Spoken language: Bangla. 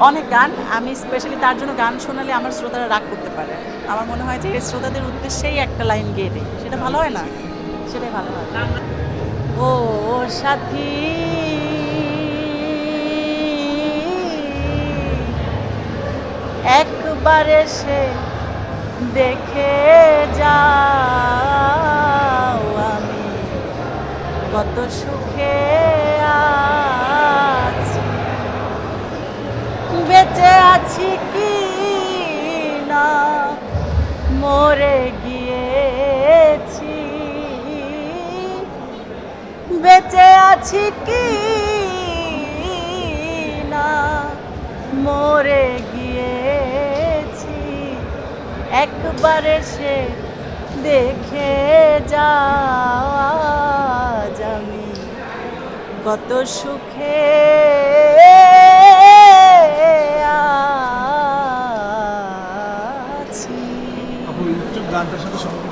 অনেক গান, আমি স্পেশালি তার জন্য গান শোনালে আমার শ্রোতারা রাগ করতে পারে। আমার মনে হয় যে শ্রোতাদের উদ্দেশ্যেই একটা লাইন গেয়ে দিই। সেটা ভালো হয় না? সেটাই ভালো হয়। ও সাথী। একবার এসে দেখে যাও আমি। কত সুখে আছি বেঁচে আছি কি না? মরে গিয়েছি। বেঁচে আছি কি না? মরে গিয়েছি। একবার এসে দেখে যাওয়া আমি কত সুখে আছি আপু ইউটিউব গানটার সাথে সম্পর্ক